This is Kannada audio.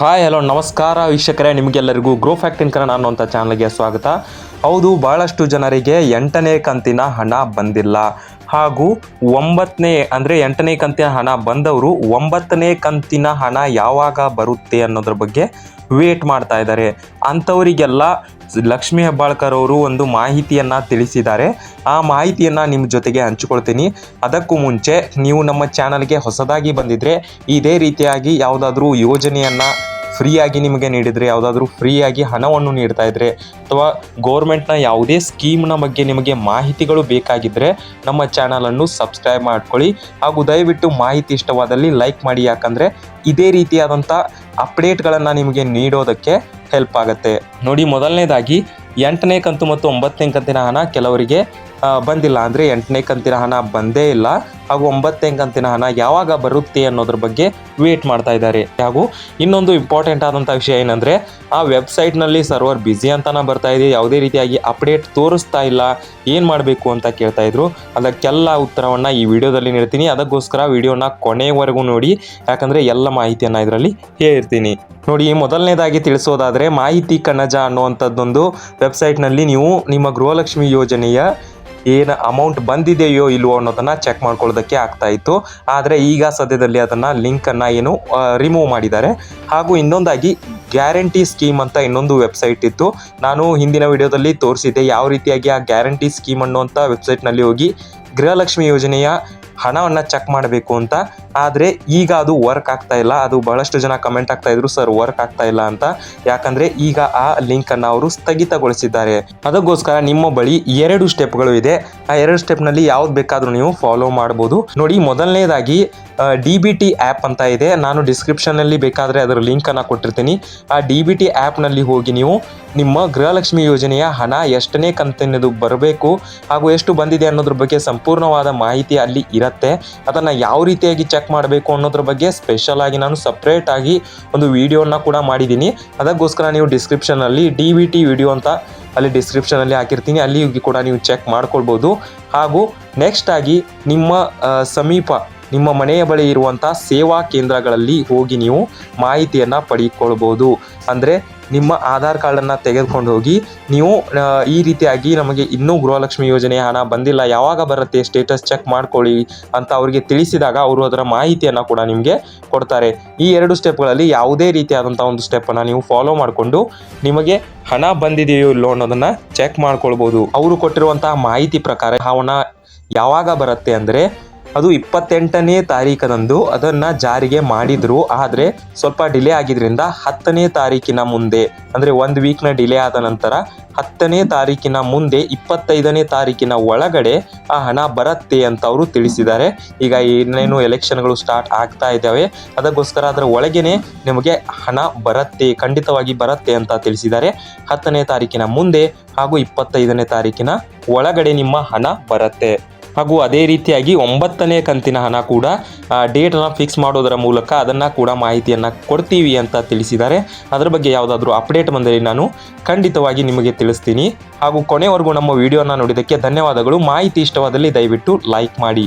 ಹಾಯ್ ಹಲೋ ನಮಸ್ಕಾರ ವೀಕ್ಷಕರೇ, ನಿಮಗೆಲ್ಲರಿಗೂ ಗ್ರೋ ಫ್ಯಾಕ್ಟಿನ್ ಕನ್ನಡ ಅನ್ನುವಂಥ ಚಾನಲ್ಗೆ ಸ್ವಾಗತ. ಹೌದು ಭಾಳಷ್ಟು ಜನರಿಗೆ ಎಂಟನೇ ಕಂತಿನ ಹಣ ಬಂದಿಲ್ಲ. ಹಾಗೂ ಒಂಬತ್ತನೇ ಅಂದರೆ ಎಂಟನೇ ಕಂತಿನ ಹಣ ಬಂದವರು ಒಂಬತ್ತನೇ ಕಂತಿನ ಹಣ ಯಾವಾಗ ಬರುತ್ತೆ ಅನ್ನೋದ್ರ ಬಗ್ಗೆ ವೇಟ್ ಮಾಡ್ತಾ ಇದ್ದಾರೆ. ಅಂಥವರಿಗೆಲ್ಲ ಲಕ್ಷ್ಮೀ ಹೆಬ್ಬಾಳ್ಕರ್ ಅವರು ಒಂದು ಮಾಹಿತಿಯನ್ನು ತಿಳಿಸಿದ್ದಾರೆ. ಆ ಮಾಹಿತಿಯನ್ನು ನಿಮ್ಮ ಜೊತೆಗೆ ಹಂಚಿಕೊಳ್ತೀನಿ. ಅದಕ್ಕೂ ಮುಂಚೆ ನೀವು ನಮ್ಮ ಚಾನಲ್ಗೆ ಹೊಸದಾಗಿ ಬಂದಿದ್ದರೆ ಇದೇ ರೀತಿಯಾಗಿ ಯಾವುದಾದ್ರೂ ಯೋಜನೆಯನ್ನು ಫ್ರೀಯಾಗಿ ನಿಮಗೆ ನೀಡಿದರೆ, ಯಾವುದಾದ್ರೂ ಫ್ರೀಯಾಗಿ ಹಣವನ್ನು ನೀಡ್ತಾ ಇದ್ದರೆ ಅಥವಾ ಗೌರ್ಮೆಂಟ್ನ ಯಾವುದೇ ಸ್ಕೀಮ್ನ ಬಗ್ಗೆ ನಿಮಗೆ ಮಾಹಿತಿಗಳು ಬೇಕಾಗಿದ್ದರೆ ನಮ್ಮ ಚಾನಲನ್ನು ಸಬ್ಸ್ಕ್ರೈಬ್ ಮಾಡ್ಕೊಳ್ಳಿ. ಹಾಗೂ ದಯವಿಟ್ಟು ಮಾಹಿತಿ ಇಷ್ಟವಾದಲ್ಲಿ ಲೈಕ್ ಮಾಡಿ. ಯಾಕಂದರೆ ಇದೇ ರೀತಿಯಾದಂಥ ಅಪ್ಡೇಟ್ಗಳನ್ನು ನಿಮಗೆ ನೀಡೋದಕ್ಕೆ ಹೆಲ್ಪ್ ಆಗುತ್ತೆ. ನೋಡಿ, ಮೊದಲನೇದಾಗಿ ಎಂಟನೇ ಕಂತು ಮತ್ತು ಒಂಬತ್ತನೇ ಕಂತಿನ ಹಣ ಕೆಲವರಿಗೆ ಬಂದಿಲ್ಲ ಅಂದರೆ ಎಂಟನೇ ಕಂತಿನ ಹಣ ಬಂದೇ ಇಲ್ಲ. ಹಾಗೂ ಒಂಬತ್ತನೇ ಕಂತಿನ ಹಣ ಯಾವಾಗ ಬರುತ್ತೆ ಅನ್ನೋದ್ರ ಬಗ್ಗೆ ವೇಟ್ ಮಾಡ್ತಾ ಇದ್ದಾರೆ. ಹಾಗೂ ಇನ್ನೊಂದು ಇಂಪಾರ್ಟೆಂಟ್ ಆದಂಥ ವಿಷಯ ಏನಂದರೆ, ಆ ವೆಬ್ಸೈಟ್ನಲ್ಲಿ ಸರ್ವರ್ ಬ್ಯುಸಿ ಅಂತಾನೆ ಬರ್ತಾ ಇದೆ. ಯಾವುದೇ ರೀತಿಯಾಗಿ ಅಪ್ಡೇಟ್ ತೋರಿಸ್ತಾ ಇಲ್ಲ. ಏನು ಮಾಡಬೇಕು ಅಂತ ಕೇಳ್ತಾ ಇದ್ರು. ಅದಕ್ಕೆಲ್ಲ ಉತ್ತರವನ್ನು ಈ ವಿಡಿಯೋದಲ್ಲಿ ನೀಡ್ತೀನಿ. ಅದಕ್ಕೋಸ್ಕರ ವಿಡಿಯೋನ ಕೊನೆವರೆಗೂ ನೋಡಿ. ಯಾಕಂದರೆ ಎಲ್ಲ ಮಾಹಿತಿಯನ್ನು ಇದರಲ್ಲಿ ಹೇಳಿರ್ತೀನಿ. ನೋಡಿ, ಮೊದಲನೇದಾಗಿ ತಿಳಿಸೋದಾದರೆ, ಮಾಹಿತಿ ಕಣಜ ಅನ್ನುವಂಥದ್ದೊಂದು ವೆಬ್ಸೈಟ್ನಲ್ಲಿ ನೀವು ನಿಮ್ಮ ಗೃಹಲಕ್ಷ್ಮಿ ಯೋಜನೆಯ ಏನು ಅಮೌಂಟ್ ಬಂದಿದೆಯೋ ಇಲ್ವೋ ಅನ್ನೋದನ್ನು ಚೆಕ್ ಮಾಡ್ಕೊಳ್ಳೋದಕ್ಕೆ ಆಗ್ತಾ ಇತ್ತು. ಆದರೆ ಈಗ ಸದ್ಯದಲ್ಲಿ ಅದನ್ನು ಲಿಂಕನ್ನು ಏನು ರಿಮೂವ್ ಮಾಡಿದ್ದಾರೆ. ಹಾಗೂ ಇನ್ನೊಂದಾಗಿ ಗ್ಯಾರಂಟಿ ಸ್ಕೀಮ್ ಅಂತ ಇನ್ನೊಂದು ವೆಬ್ಸೈಟ್ ಇತ್ತು. ನಾನು ಹಿಂದಿನ ವಿಡಿಯೋದಲ್ಲಿ ತೋರಿಸಿದ್ದೆ ಯಾವ ರೀತಿಯಾಗಿ ಆ ಗ್ಯಾರಂಟಿ ಸ್ಕೀಮ್ ಅನ್ನುವಂಥ ವೆಬ್ಸೈಟ್ನಲ್ಲಿ ಹೋಗಿ ಗೃಹಲಕ್ಷ್ಮಿ ಯೋಜನೆಯ ಹಣವನ್ನು ಚೆಕ್ ಮಾಡಬೇಕು ಅಂತ. ಆದರೆ ಈಗ ಅದು ವರ್ಕ್ ಆಗ್ತಾ ಇಲ್ಲ. ಅದು ಬಹಳಷ್ಟು ಜನ ಕಮೆಂಟ್ ಆಗ್ತಾ ಇದ್ರು, ಸರ್ ವರ್ಕ್ ಆಗ್ತಾ ಇಲ್ಲ ಅಂತ. ಯಾಕಂದ್ರೆ ಈಗ ಆ ಲಿಂಕ್ ಅನ್ನು ಅವರು ಸ್ಥಗಿತಗೊಳಿಸಿದ್ದಾರೆ. ಅದಕ್ಕೋಸ್ಕರ ನಿಮ್ಮ ಬಳಿ ಎರಡು ಸ್ಟೆಪ್ಗಳು ಇದೆ. ಆ ಎರಡು ಸ್ಟೆಪ್ನಲ್ಲಿ ಯಾವ್ದು ಬೇಕಾದರೂ ನೀವು ಫಾಲೋ ಮಾಡ್ಬೋದು. ನೋಡಿ, ಮೊದಲನೇದಾಗಿ ಡಿ ಬಿ ಟಿ ಆ್ಯಪ್ ಅಂತ ಇದೆ. ನಾನು ಡಿಸ್ಕ್ರಿಪ್ಷನ್ನಲ್ಲಿ ಬೇಕಾದರೆ ಅದರ ಲಿಂಕನ್ನು ಕೊಟ್ಟಿರ್ತೀನಿ. ಆ ಡಿ ಬಿ ಟಿ ಆ್ಯಪ್ನಲ್ಲಿ ಹೋಗಿ ನೀವು ನಿಮ್ಮ ಗೃಹಲಕ್ಷ್ಮಿ ಯೋಜನೆಯ ಹಣ ಎಷ್ಟನೇ ಕಂತಿನದು ಬರಬೇಕು ಹಾಗೂ ಎಷ್ಟು ಬಂದಿದೆ ಅನ್ನೋದ್ರ ಬಗ್ಗೆ ಸಂಪೂರ್ಣವಾದ ಮಾಹಿತಿ ಅಲ್ಲಿ ಇರುತ್ತೆ. ಅದನ್ನು ಯಾವ ರೀತಿಯಾಗಿ ಚೆಕ್ ಮಾಡಬೇಕು ಅನ್ನೋದ್ರ ಬಗ್ಗೆ ಸ್ಪೆಷಲ್ ಆಗಿ ನಾನು ಸಪ್ರೇಟ್ ಆಗಿ ಒಂದು ವಿಡಿಯೋನ ಕೂಡ ಮಾಡಿದ್ದೀನಿ. ಅದಕ್ಕೋಸ್ಕರ ನೀವು ಡಿಸ್ಕ್ರಿಪ್ಷನಲ್ಲಿ ಡಿ ವಿ ಟಿ ವಿಡಿಯೋ ಅಂತ ಅಲ್ಲಿ ಡಿಸ್ಕ್ರಿಪ್ಷನ್ ಅಲ್ಲಿ ಹಾಕಿರ್ತೀನಿ. ಅಲ್ಲಿ ಕೂಡ ನೀವು ಚೆಕ್ ಮಾಡ್ಕೊಳ್ಬೋದು. ಹಾಗೂ ನೆಕ್ಸ್ಟ್ ಆಗಿ ನಿಮ್ಮ ಸಮೀಪ ನಿಮ್ಮ ಮನೆಯ ಬಳಿ ಇರುವಂಥ ಸೇವಾ ಕೇಂದ್ರಗಳಲ್ಲಿ ಹೋಗಿ ನೀವು ಮಾಹಿತಿಯನ್ನು ಪಡೆದುಕೊಳ್ಬೋದು ಅಂದರೆ ನಿಮ್ಮ ಆಧಾರ್ ಕಾರ್ಡನ್ನು ತೆಗೆದುಕೊಂಡು ಹೋಗಿ ನೀವು ಈ ರೀತಿಯಾಗಿ ನಮಗೆ ಇನ್ನೂ ಗೃಹಲಕ್ಷ್ಮಿ ಯೋಜನೆಯ ಹಣ ಬಂದಿಲ್ಲ, ಯಾವಾಗ ಬರುತ್ತೆ ಸ್ಟೇಟಸ್ ಚೆಕ್ ಮಾಡ್ಕೊಳ್ಳಿ ಅಂತ ಅವರಿಗೆ ತಿಳಿಸಿದಾಗ ಅವರು ಅದರ ಮಾಹಿತಿಯನ್ನು ಕೂಡ ನಿಮಗೆ ಕೊಡ್ತಾರೆ. ಈ ಎರಡು ಸ್ಟೆಪ್ಗಳಲ್ಲಿ ಯಾವುದೇ ರೀತಿಯಾದಂಥ ಒಂದು ಸ್ಟೆಪ್ಪನ್ನು ನೀವು ಫಾಲೋ ಮಾಡಿಕೊಂಡು ನಿಮಗೆ ಹಣ ಬಂದಿದೆಯೋ ಇಲ್ಲೋ ಅನ್ನೋದನ್ನು ಚೆಕ್ ಮಾಡ್ಕೊಳ್ಬೋದು. ಅವರು ಕೊಟ್ಟಿರುವಂತಹ ಮಾಹಿತಿ ಪ್ರಕಾರ ಹಣ ಯಾವಾಗ ಬರುತ್ತೆ ಅಂದರೆ ಅದು ಇಪ್ಪತ್ತೆಂಟನೇ ತಾರೀಕದಂದು ಅದನ್ನು ಜಾರಿಗೆ ಮಾಡಿದ್ರು. ಆದರೆ ಸ್ವಲ್ಪ ಡಿಲೇ ಆಗಿದ್ರಿಂದ ಹತ್ತನೇ ತಾರೀಕಿನ ಮುಂದೆ, ಅಂದರೆ ಒಂದು ವೀಕ್ನ ಡಿಲೇ ಆದ ನಂತರ ಹತ್ತನೇ ತಾರೀಕಿನ ಮುಂದೆ, ಇಪ್ಪತ್ತೈದನೇ ತಾರೀಕಿನ ಒಳಗಡೆ ಆ ಹಣ ಬರುತ್ತೆ ಅಂತ ಅವರು ತಿಳಿಸಿದ್ದಾರೆ. ಈಗ ಇನ್ನೇನು ಎಲೆಕ್ಷನ್ಗಳು ಸ್ಟಾರ್ಟ್ ಆಗ್ತಾ ಇದ್ದಾವೆ, ಅದಕ್ಕೋಸ್ಕರ ಅದರ ಒಳಗೇನೆ ನಿಮಗೆ ಹಣ ಬರುತ್ತೆ, ಖಂಡಿತವಾಗಿ ಬರುತ್ತೆ ಅಂತ ತಿಳಿಸಿದ್ದಾರೆ. ಹತ್ತನೇ ತಾರೀಕಿನ ಮುಂದೆ ಹಾಗೂ ಇಪ್ಪತ್ತೈದನೇ ತಾರೀಕಿನ ಒಳಗಡೆ ನಿಮ್ಮ ಹಣ ಬರುತ್ತೆ. ಹಾಗೂ ಅದೇ ರೀತಿಯಾಗಿ ಒಂಬತ್ತನೇ ಕಂತಿನ ಹಣ ಕೂಡ ಡೇಟನ್ನು ಫಿಕ್ಸ್ ಮಾಡೋದರ ಮೂಲಕ ಅದನ್ನು ಕೂಡ ಮಾಹಿತಿಯನ್ನು ಕೊಡ್ತೀವಿ ಅಂತ ತಿಳಿಸಿದ್ದಾರೆ. ಅದರ ಬಗ್ಗೆ ಯಾವುದಾದ್ರೂ ಅಪ್ಡೇಟ್ ಬಂದರೆ ನಾನು ಖಂಡಿತವಾಗಿ ನಿಮಗೆ ತಿಳಿಸ್ತೀನಿ. ಹಾಗೂ ಕೊನೆವರೆಗೂ ನಮ್ಮ ವಿಡಿಯೋನ ನೋಡಿದ್ದಕ್ಕೆ ಧನ್ಯವಾದಗಳು. ಮಾಹಿತಿ ಇಷ್ಟವಾದಲ್ಲಿ ದಯವಿಟ್ಟು ಲೈಕ್ ಮಾಡಿ.